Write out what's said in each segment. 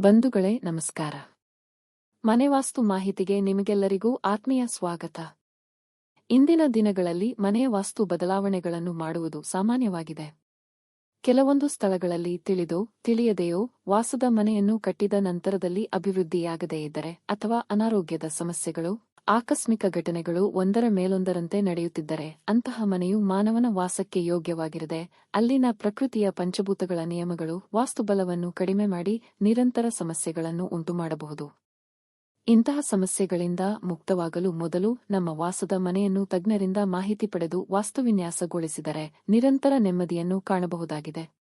ಬಂಧುಗಳೇ, ನಮಸ್ಕಾರ. ಮನೆವಾಸ್ತು ಮಾಹಿತಿಗೆ ನಿಮಗೆಲ್ಲರಿಗೂ ಆತ್ಮೀಯ ಸ್ವಾಗತ. ಇಂದಿನ ದಿನಗಳಲ್ಲಿ ಮನೆಯ ವಾಸ್ತು ಬದಲಾವಣೆಗಳನ್ನು ಮಾಡುವುದು ಸಾಮಾನ್ಯವಾಗಿದೆ. ಕೆಲವೊಂದು ಸ್ಥಳಗಳಲ್ಲಿ ತಿಳಿದೋ, ತಿಳಿಯದೆಯೋ, ವಾಸದ ಮನೆಯನ್ನು ಕಟ್ಟಿದ ನಂತರದಲ್ಲಿ ಅಭಿವೃದ್ಧಿಯಾಗದೇ ಇದ್ದರೆ ಅಥವಾ ಅನಾರೋಗ್ಯದ ಸಮಸ್ಯೆಗಳು ಆಕಸ್ಮಿಕ ಘಟನೆಗಳು ಒಂದರ ಮೇಲೊಂದರಂತೆ ನಡೆಯುತ್ತಿದ್ದರೆ ಅಂತಹ ಮನೆಯು ಮಾನವನ ವಾಸಕ್ಕೆ ಯೋಗ್ಯವಾಗಿರದೆ ಅಲ್ಲಿನ ಪ್ರಕೃತಿಯ ಪಂಚಭೂತಗಳ ನಿಯಮಗಳು ವಾಸ್ತುಬಲವನ್ನು ಕಡಿಮೆ ಮಾಡಿ ನಿರಂತರ ಸಮಸ್ಯೆಗಳನ್ನು ಉಂಟುಮಾಡಬಹುದು. ಇಂತಹ ಸಮಸ್ಯೆಗಳಿಂದ ಮುಕ್ತವಾಗಲು ಮೊದಲು ನಮ್ಮ ವಾಸದ ಮನೆಯನ್ನು ತಜ್ಞರಿಂದ ಮಾಹಿತಿ ಪಡೆದು ವಾಸ್ತುವಿನ್ಯಾಸಗೊಳಿಸಿದರೆ ನಿರಂತರ ನೆಮ್ಮದಿಯನ್ನು ಕಾಣಬಹುದಾಗಿದೆ.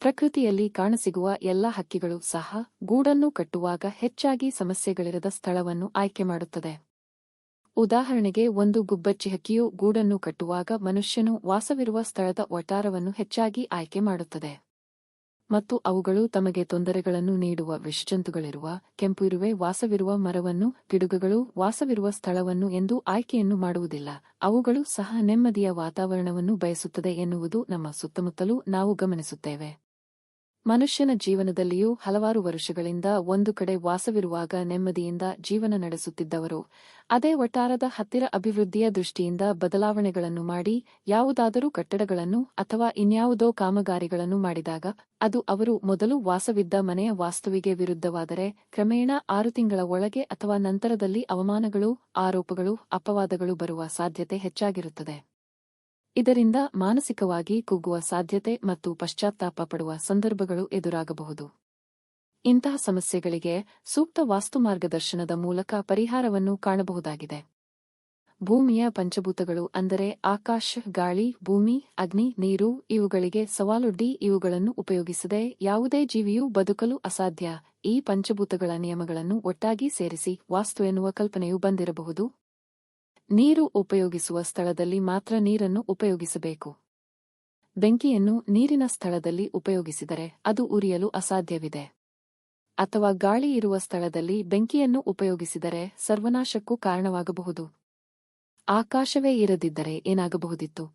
ಪ್ರಕೃತಿಯಲ್ಲಿ ಕಾಣಸಿಗುವ ಎಲ್ಲ ಹಕ್ಕಿಗಳು ಸಹ ಗೂಡನ್ನು ಕಟ್ಟುವಾಗ ಹೆಚ್ಚಾಗಿ ಸಮಸ್ಯೆಗಳಿರದ ಸ್ಥಳವನ್ನು ಆಯ್ಕೆ ಮಾಡುತ್ತದೆ. ಉದಾಹರಣೆಗೆ, ಒಂದು ಗುಬ್ಬಚ್ಚಿ ಹಕ್ಕಿಯು ಗೂಡನ್ನು ಕಟ್ಟುವಾಗ ಮನುಷ್ಯನು ವಾಸವಿರುವ ಸ್ಥಳದ ಒಟ್ಟಾರವನ್ನು ಹೆಚ್ಚಾಗಿ ಆಯ್ಕೆ ಮಾಡುತ್ತದೆ. ಮತ್ತು ಅವುಗಳು ತಮಗೆ ತೊಂದರೆಗಳನ್ನು ನೀಡುವ ವಿಷಜಂತುಗಳಿರುವ ಕೆಂಪು ಇರುವೆ ವಾಸವಿರುವ ಮರವನ್ನು ಗಿಡುಗಗಳು ವಾಸವಿರುವ ಸ್ಥಳವನ್ನು ಎಂದು ಆಯ್ಕೆಯನ್ನು ಮಾಡುವುದಿಲ್ಲ. ಅವುಗಳು ಸಹ ನೆಮ್ಮದಿಯ ವಾತಾವರಣವನ್ನು ಬಯಸುತ್ತದೆ ಎನ್ನುವುದು ನಮ್ಮ ಸುತ್ತಮುತ್ತಲೂ ನಾವು ಗಮನಿಸುತ್ತೇವೆ. ಮನುಷ್ಯನ ಜೀವನದಲ್ಲಿಯೂ ಹಲವಾರು ವರ್ಷಗಳಿಂದ ಒಂದು ಕಡೆ ವಾಸವಿರುವಾಗ ನೆಮ್ಮದಿಯಿಂದ ಜೀವನ ನಡೆಸುತ್ತಿದ್ದವರು. ಅದೇ ಒಟ್ಟಾರದ ಹತ್ತಿರ ಅಭಿವೃದ್ಧಿಯ ದೃಷ್ಟಿಯಿಂದ ಬದಲಾವಣೆಗಳನ್ನು ಮಾಡಿ, ಯಾವುದಾದರೂ ಕಟ್ಟಡಗಳನ್ನು ಅಥವಾ ಇನ್ಯಾವುದೋ ಕಾಮಗಾರಿಗಳನ್ನು ಮಾಡಿದಾಗ, ಅದು ಅವರು ಮೊದಲು ವಾಸವಿದ್ದ ಮನೆಯ ವಾಸ್ತುವಿಗೆ ವಿರುದ್ಧವಾದರೆ, ಕ್ರಮೇಣ ಆರು ತಿಂಗಳ ಒಳಗೆ ಅಥವಾ ನಂತರದಲ್ಲಿ ಅವಮಾನಗಳು, ಆರೋಪಗಳು, ಅಪವಾದಗಳು ಬರುವ ಸಾಧ್ಯತೆ ಹೆಚ್ಚಾಗಿರುತ್ತದೆ. ಇದರಿಂದ ಮಾನಸಿಕವಾಗಿ ಕುಗ್ಗುವ ಸಾಧ್ಯತೆ ಮತ್ತು ಪಶ್ಚಾತ್ತಾಪ ಪಡುವ ಸಂದರ್ಭಗಳು ಎದುರಾಗಬಹುದು. ಇಂತಹ ಸಮಸ್ಯೆಗಳಿಗೆ ಸೂಕ್ತ ವಾಸ್ತು ಮಾರ್ಗದರ್ಶನದ ಮೂಲಕ ಪರಿಹಾರವನ್ನು ಕಾಣಬಹುದಾಗಿದೆ. ಭೂಮಿಯ ಪಂಚಭೂತಗಳು ಅಂದರೆ ಆಕಾಶ, ಗಾಳಿ, ಭೂಮಿ, ಅಗ್ನಿ, ನೀರು ಇವುಗಳಿಗೆ ಸವಾಲೊಡ್ಡಿ ಇವುಗಳನ್ನು ಉಪಯೋಗಿಸದೆ ಯಾವುದೇ ಜೀವಿಯು ಬದುಕಲು ಅಸಾಧ್ಯ. ಈ ಪಂಚಭೂತಗಳ ನಿಯಮಗಳನ್ನು ಒಟ್ಟಾಗಿ ಸೇರಿಸಿ ವಾಸ್ತು ಎನ್ನುವ ಕಲ್ಪನೆಯು ಬಂದಿರಬಹುದು. ನೀರು ಉಪಯೋಗಿಸುವ ಸ್ಥಳದಲ್ಲಿ ಮಾತ್ರ ನೀರನ್ನು ಉಪಯೋಗಿಸಬೇಕು. ಬೆಂಕಿಯನ್ನು ನೀರಿನ ಸ್ಥಳದಲ್ಲಿ ಉಪಯೋಗಿಸಿದರೆ ಅದು ಉರಿಯಲು ಅಸಾಧ್ಯವಿದೆ. ಅಥವಾ ಗಾಳಿ ಇರುವ ಸ್ಥಳದಲ್ಲಿ ಬೆಂಕಿಯನ್ನು ಉಪಯೋಗಿಸಿದರೆ ಸರ್ವನಾಶಕ್ಕೂ ಕಾರಣವಾಗಬಹುದು. ಆಕಾಶವೇ ಇರದಿದ್ದರೆ ಏನಾಗಬಹುದಿತ್ತು?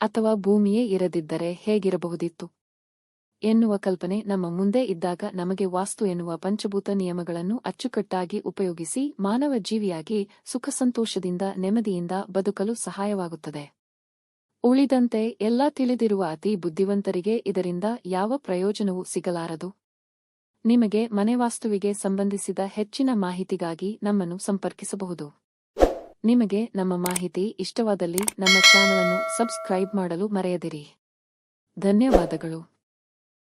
ಅಥವಾ ಭೂಮಿಯೇ ಇರದಿದ್ದರೆ ಹೇಗಿರಬಹುದಿತ್ತು? ಎನ್ನುವ ಕಲ್ಪನೆ ನಮ್ಮ ಮುಂದೆ ಇದ್ದಾಗ ನಮಗೆ ವಾಸ್ತು ಎನ್ನುವ ಪಂಚಭೂತ ನಿಯಮಗಳನ್ನು ಅಚ್ಚುಕಟ್ಟಾಗಿ ಉಪಯೋಗಿಸಿ ಮಾನವ ಜೀವಿಯಾಗಿ ಸುಖ ಸಂತೋಷದಿಂದ ನೆಮ್ಮದಿಯಿಂದ ಬದುಕಲು ಸಹಾಯವಾಗುತ್ತದೆ. ಉಳಿದಂತೆ ಎಲ್ಲ ತಿಳಿದಿರುವ ಅತಿ ಬುದ್ಧಿವಂತರಿಗೆ ಇದರಿಂದ ಯಾವ ಪ್ರಯೋಜನವೂ ಸಿಗಲಾರದು. ನಿಮಗೆ ಮನೆವಾಸ್ತುವಿಗೆ ಸಂಬಂಧಿಸಿದ ಹೆಚ್ಚಿನ ಮಾಹಿತಿಗಾಗಿ ನಮ್ಮನ್ನು ಸಂಪರ್ಕಿಸಬಹುದು. ನಿಮಗೆ ನಮ್ಮ ಮಾಹಿತಿ ಇಷ್ಟವಾದಲ್ಲಿ ನಮ್ಮ ಚಾನಲ್ ಅನ್ನು ಸಬ್ಸ್ಕ್ರೈಬ್ ಮಾಡಲು ಮರೆಯದಿರಿ. ಧನ್ಯವಾದಗಳು.